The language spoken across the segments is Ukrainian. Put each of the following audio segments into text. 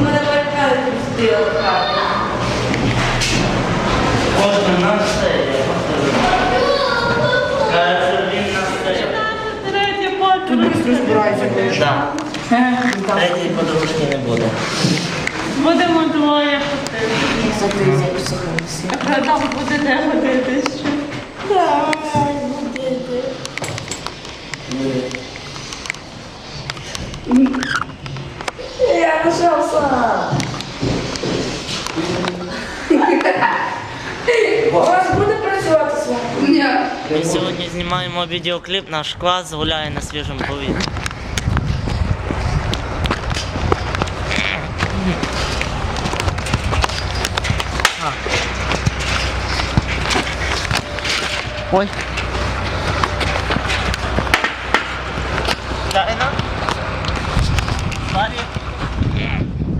У мене барикади тут. Кожен на стелі. Каже, він на стелі. Так. Третій подружки не буде. Будемо двоє ходити. Там будете ходити ще. Я пішов сам. У вас буде працювати сам? Ні. Ми сьогодні знімаємо відеокліп, наш клас гуляє на свіжому повітрі. А. Ой.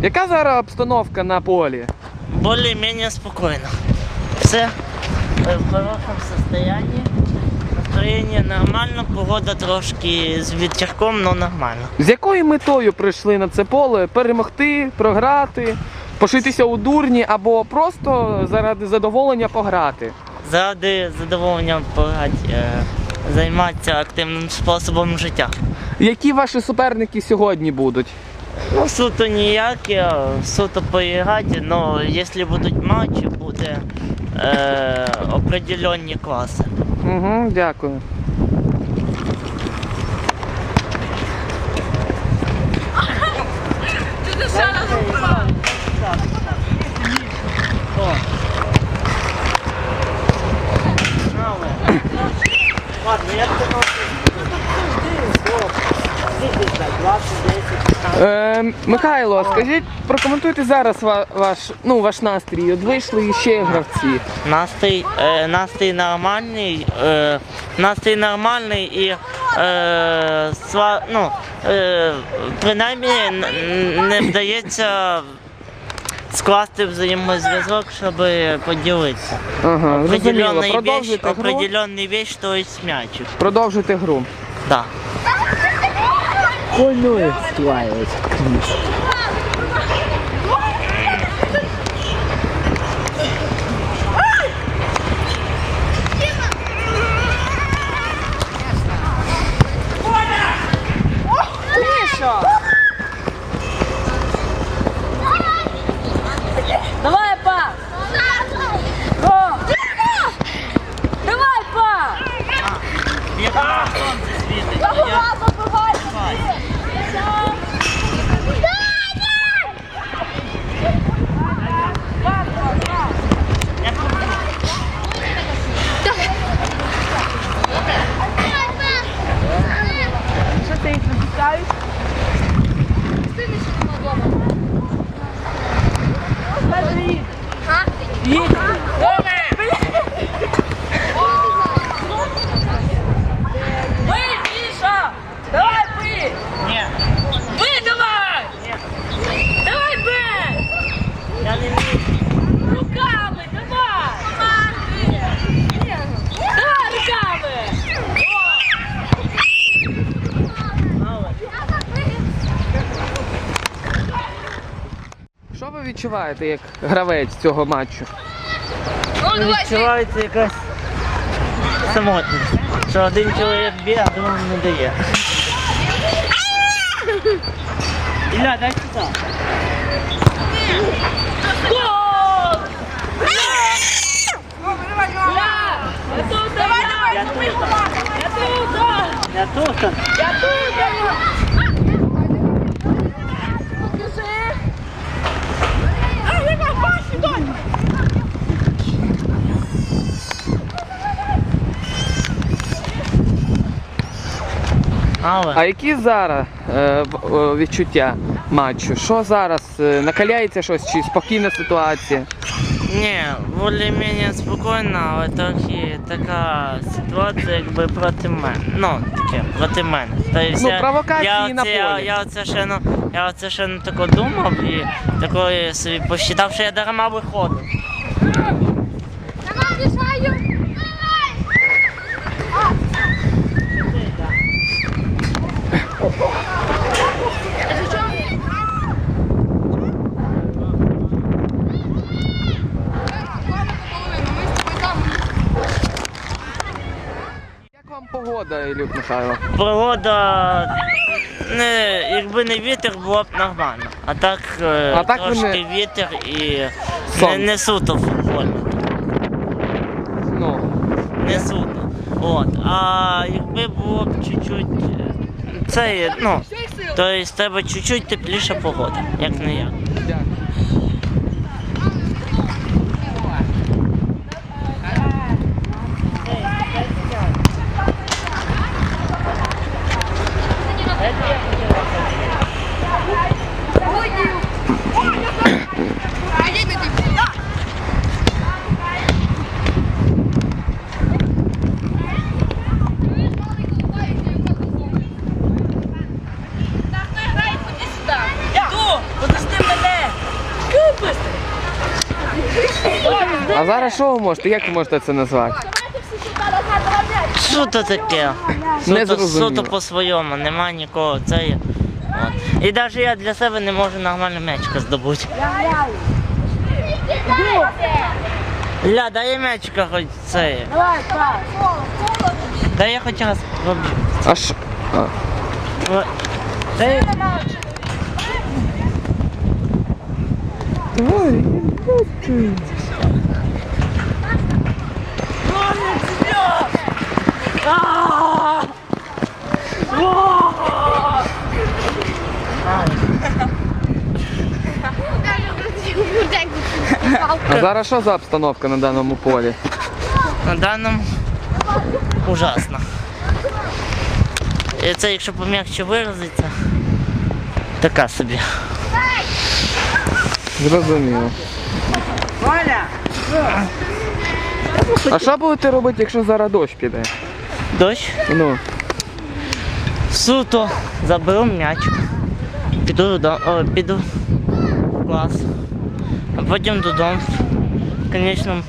Яка зараз обстановка на полі? более-менее спокойно. Все в хорошем состоянии. Настроение нормально, погода трошки з ветерком, но нормально. З якою метою прийшли на це поле? Перемогти, програти, пошитися у дурні або просто заради задоволення пограти? Заради задоволення пограти, е, займатися активним способом життя. Які ваші суперники сьогодні будуть? Ну, суто ніякі, суто поіграти, але якщо будуть матчі, буде е, определенні класи. Угу, дякую. Ладно, я думав, Е, Михайло, скажіть, прокоментуйте зараз ва- ваш, ну, ваш настрій. От вийшли іще гравці. Настрій, е, настрій нормальний, е, настрій нормальний і е, сва, ну, е, принаймні н- н- не вдається скласти взаємозв'язок, щоб поділитися. Ага, зрозуміло. Определенний вещь, Продовжуйте гру. определенний вещь, то есть м'ячик. Продовжуйте гру. Да. Давай, запускають. Сини ще нема вдома. Їдь. Відчуваєте як гравець цього матчу? Відчувається якась самотність. Що один чоловік б'є, а другому не дає. Ілля, дай сюди. Я тут. Я тут. Але. А які зараз е, відчуття матчу? Що зараз? Е, накаляється щось чи спокійна ситуація? Ні, більш-менш спокійно, але трохи така ситуація, якби проти мене. Ну, таке, проти мене. Тобто, Ну, я- провокації я, на оце- я, полі. я оце ще ну, я оце ще не тако думав і такої собі посчитав, що я дарма виходив. Погода, Ілюк Михайло? Погода, не, якби не вітер, було б нормально. А так, е, А так трошки не- вітер і Сон. не, не суто футбольно. Ну, Не суто. От. А якби було б чуть-чуть. Це, ну, то з треба чуть-чуть тепліша погода, як не як. дякую. А зараз що ви можете? Як ви можете це назвати? Що то таке? Не Суто, зрозуміло. суто по-своєму, нема нікого. Це є. От. І навіть я для себе не можу нормально м'ячика здобути. Ля, дай я м'ячика хоч це. є. Дай я хоч раз. А що? А. О, Дай. а зараз що за обстановка на даному полі? На даному ужасно. І це якщо пом'якше виразиться, така собі. Зрозуміло. А що будете робити, якщо зараз дощ піде? Дощ, Ну, суто, заберу м'яч. Піду додому, о, піду в клас. А потім додому. В конечному,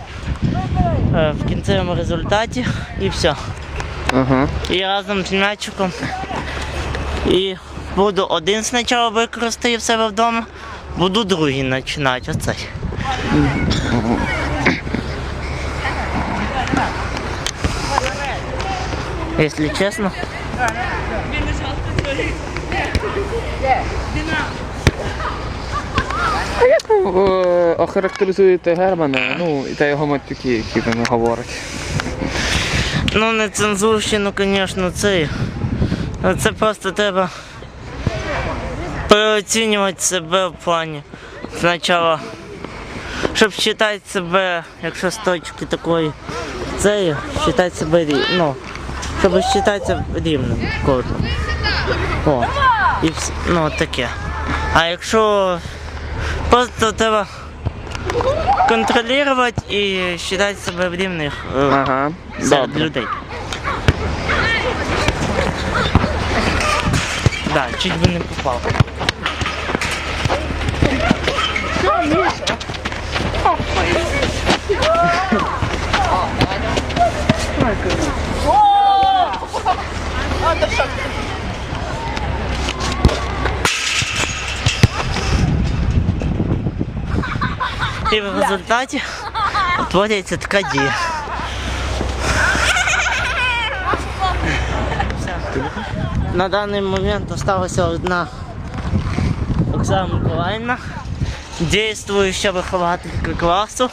е, в кінцевому результаті і все. ага. І разом з м'ячиком. І буду один спочатку використаю в себе вдома, буду другий починати. Оцей. Якщо чесно. Е, Охарактеризуєте Германа, ну, і та його матюки, які він говорить. Ну, не цензурщину, звісно, це. Це просто треба переоцінювати себе в плані. Спочатку, щоб вважати себе, якщо з точки такої цієї, вважати себе рівним. Ну, щоб вважатися рівним кожним. О. І ну, таке. А якщо просто треба контролювати і вважати себе в рівних е, Ага. серед людей. Да, чуть би не попав. І в результаті утворюється така дія. На даний момент залишилася одна Оксана Миколаївна, дійствуюча вихователька класу.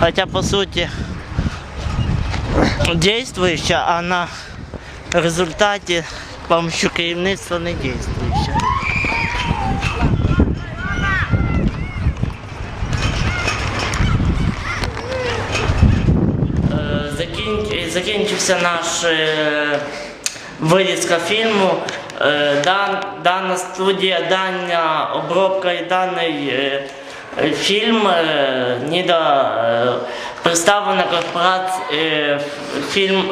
Хоча по суті дійствуюча, а на результаті помощу керівництва не дійствуюча. Е, Закінчився наш е, вирізка фільму. Е, дан- Дана студія, дана обробка і даний е, е, фільм Ніда представлена корпорація фільм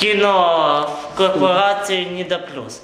кінокорпорації Ніда Плюс.